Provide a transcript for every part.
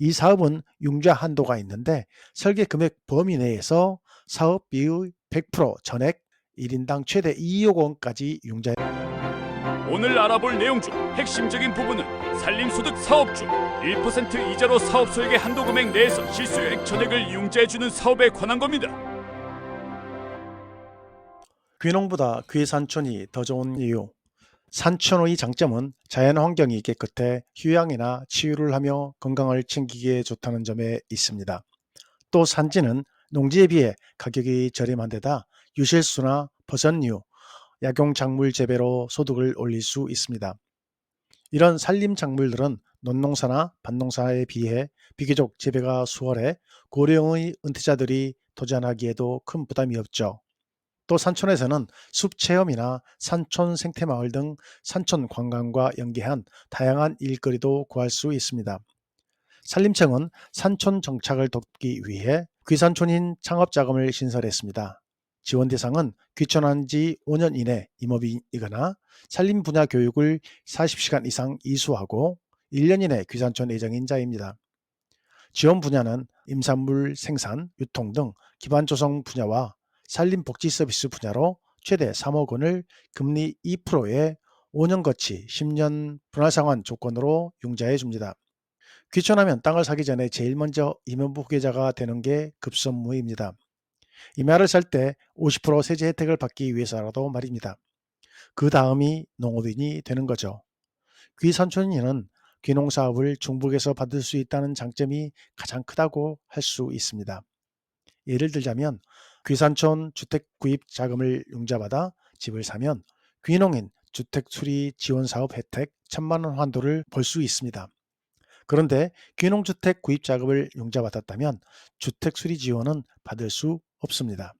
이 사업은 융자 한도가 있는데 설계 금액 범위 내에서 사업비의 100% 전액 1인당 최대 2억 원까지 융자 오늘 알아볼 내용 중 핵심적인 부분은 산림소득 사업주 1% 이자로 사업 소액의 한도 금액 내에서 실수요액 전액을 융자해주는 사업에 관한 겁니다. 귀농보다 귀산촌이 더 좋은 이유 산촌의 장점은 자연 환경이 깨끗해 휴양이나 치유를 하며 건강을 챙기기에 좋다는 점에 있습니다. 또 산지는 농지에 비해 가격이 저렴한 데다 유실수나 버섯류, 약용 작물 재배로 소득을 올릴 수 있습니다. 이런 산림 작물들은 논농사나 밭농사에 비해 비교적 재배가 수월해 고령의 은퇴자들이 도전하기에도 큰 부담이 없죠. 또 산촌에서는 숲 체험이나 산촌 생태마을 등 산촌 관광과 연계한 다양한 일거리도 구할 수 있습니다. 산림청은 산촌 정착을 돕기 위해 귀산촌인 창업자금을 신설했습니다. 지원 대상은 귀촌한 지 5년 이내 임업이거나 산림 분야 교육을 40시간 이상 이수하고 1년 이내 귀산촌 예정인 자입니다. 지원 분야는 임산물 생산, 유통 등 기반 조성 분야와 산림 복지 서비스 분야로 최대 3억 원을 금리 2%에 5년 거치 10년 분할 상환 조건으로 융자해 줍니다. 귀촌하면 땅을 사기 전에 제일 먼저 임원부 후계자가 되는 게 급선무입니다. 임야를 살 때 50% 세제 혜택을 받기 위해서라도 말입니다. 그 다음이 농업인이 되는 거죠. 귀산촌인은 귀농사업을 중북에서 받을 수 있다는 장점이 가장 크다고 할 수 있습니다. 예를 들자면 귀산촌 주택 구입 자금을 융자받아 집을 사면 귀농인 주택 수리 지원 사업 혜택 천만 원 환도를 볼 수 있습니다. 그런데 귀농주택 구입 자금을 융자받았다면 주택 수리 지원은 받을 수 없습니다.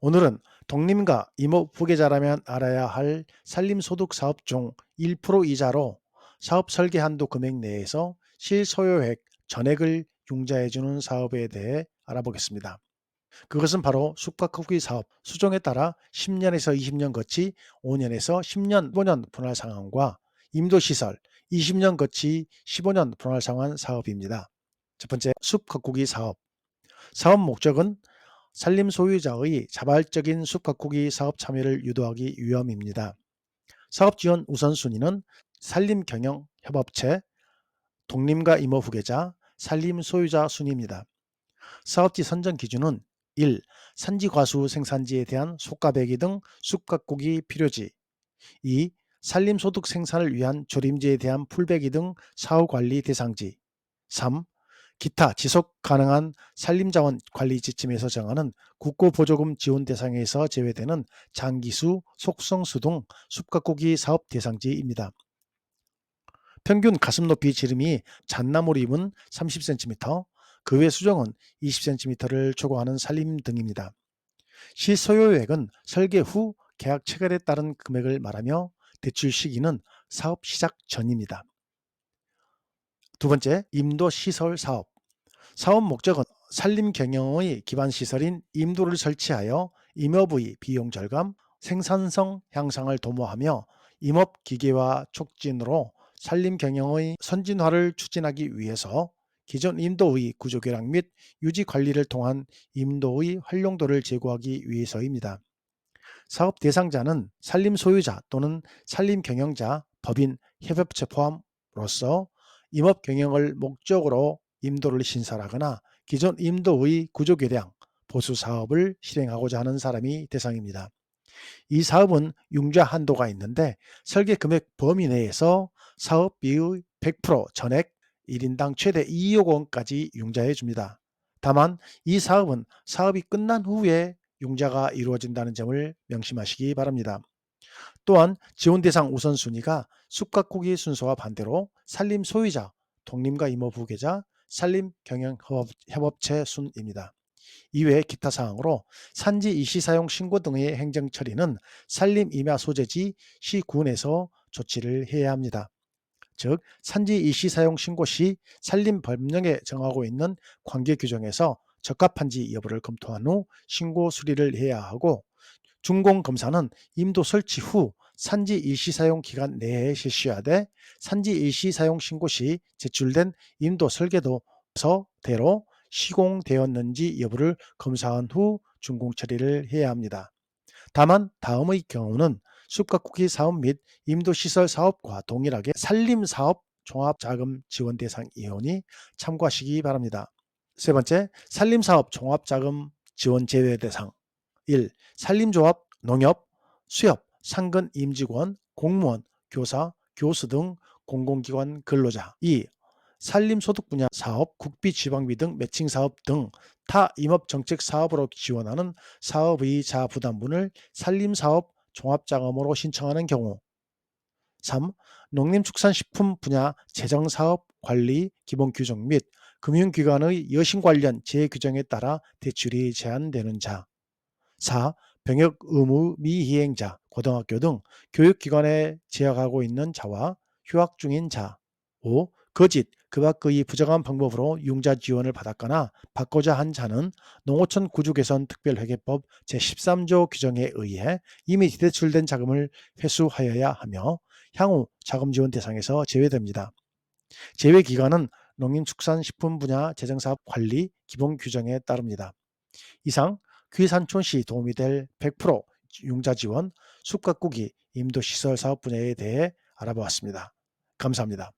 오늘은 독림과 임업 후계자라면 알아야 할 산림소득 사업 중 1% 이자로 사업 설계 한도 금액 내에서 실소요액 전액을 융자해주는 사업에 대해 알아보겠습니다. 그것은 바로 숲과크기 사업, 수종에 따라 10년에서 20년 거치 5년에서 10년, 15년 분할 상환과 임도시설 20년 거치 15년 분할 상환 사업입니다. 첫 번째, 숲 가꾸기 사업. 사업 목적은 산림 소유자의 자발적인 숲 가꾸기 사업 참여를 유도하기 위함입니다. 사업 지원 우선순위는 산림 경영 협업체, 독림과 임업 후계자, 산림 소유자 순입니다. 사업지 선정 기준은 1. 산지 과수 생산지에 대한 속가배기 등 숲가꾸기 필요지 2. 산림소득 생산을 위한 조림지에 대한 풀배기 등 사후관리 대상지 3. 기타 지속 가능한 산림자원 관리 지침에서 정하는 국고보조금 지원 대상에서 제외되는 장기수, 속성수 등 숲가꾸기 사업 대상지입니다. 평균 가슴 높이 지름이 잣나무림은 30cm, 그 외 수정은 20cm를 초과하는 산림 등입니다. 실소요액은 설계 후 계약 체결에 따른 금액을 말하며 대출 시기는 사업 시작 전입니다. 두 번째, 임도 시설 사업. 사업 목적은 산림 경영의 기반 시설인 임도를 설치하여 임업의 비용 절감, 생산성 향상을 도모하며 임업 기계화 촉진으로 산림 경영의 선진화를 추진하기 위해서 기존 임도의 구조 개량 및 유지 관리를 통한 임도의 활용도를 제고하기 위해서입니다. 사업 대상자는 산림 소유자 또는 산림 경영자, 법인, 협업체 포함으로서 임업 경영을 목적으로 임도를 신설하거나 기존 임도의 구조 개량, 보수 사업을 실행하고자 하는 사람이 대상입니다. 이 사업은 융자 한도가 있는데 설계 금액 범위 내에서 사업비의 100% 전액 1인당 최대 2억 원까지 융자해 줍니다. 다만 이 사업은 사업이 끝난 후에 융자가 이루어진다는 점을 명심하시기 바랍니다. 또한 지원 대상 우선순위가 숲가꾸기 순서와 반대로 산림 소유자, 독림과 임업 후계자, 산림 경영 협업체 순입니다. 이외 기타 사항으로 산지 이시 사용 신고 등의 행정 처리는 산림 임야 소재지 시군에서 조치를 해야 합니다. 즉 산지 이시 사용 신고 시 산림 법령에 정하고 있는 관계 규정에서 적합한지 여부를 검토한 후 신고 수리를 해야 하고 준공 검사는 임도 설치 후 산지 일시 사용 기간 내에 실시하되 산지 일시 사용 신고 시 제출된 임도 설계도 서대로 시공되었는지 여부를 검사한 후 준공 처리를 해야 합니다. 다만 다음의 경우는 숲가꾸기 사업 및 임도시설 사업과 동일하게 산림사업 종합자금 지원 대상 이혼이 참고하시기 바랍니다. 세 번째, 산림사업 종합자금 지원 제외 대상 1. 산림조합, 농협, 수협, 상근 임직원, 공무원, 교사, 교수 등 공공기관 근로자 2. 산림소득 분야 사업, 국비 지방비 등 매칭 사업 등 타 임업 정책 사업으로 지원하는 사업의 자부담분을 산림사업 종합자금으로 신청하는 경우 3. 농림축산식품 분야 재정사업 관리 기본 규정 및 금융기관의 여신 관련 재규정에 따라 대출이 제한되는 자 4. 병역 의무 미이행자, 고등학교 등 교육기관에 재학하고 있는 자와 휴학 중인 자 5. 거짓, 그 밖의 부정한 방법으로 융자 지원을 받았거나 받고자 한 자는 농어촌 구주개선 특별회계법 제13조 규정에 의해 이미 대출된 자금을 회수하여야 하며 향후 자금 지원 대상에서 제외됩니다. 제외 기간은 농림축산식품 분야 재정사업 관리 기본 규정에 따릅니다. 이상 귀산촌시 도움이 될 100% 융자 지원 숲가꾸기 임도시설 사업 분야에 대해 알아보았습니다. 감사합니다.